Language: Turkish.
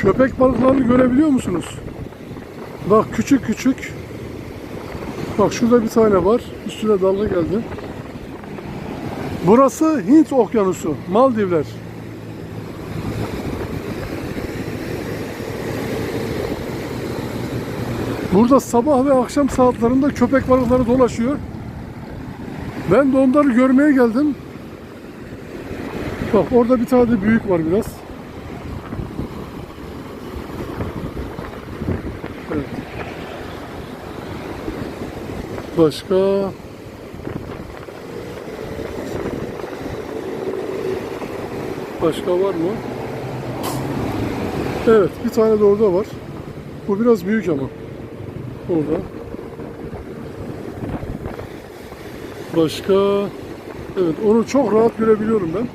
Köpek balıklarını görebiliyor musunuz? Bak küçük küçük. Bak şurada bir tane var. Üstüne dalga geldi. Burası Hint Okyanusu. Maldivler. Burada sabah ve akşam saatlerinde köpek balıkları dolaşıyor. Ben de onları görmeye geldim. Bak orada bir tane de büyük var biraz. Evet. Başka Başka var mı? Evet, bir tane de orada var. Bu biraz büyük ama. Orada. Başka Evet, onu çok rahat görebiliyorum ben.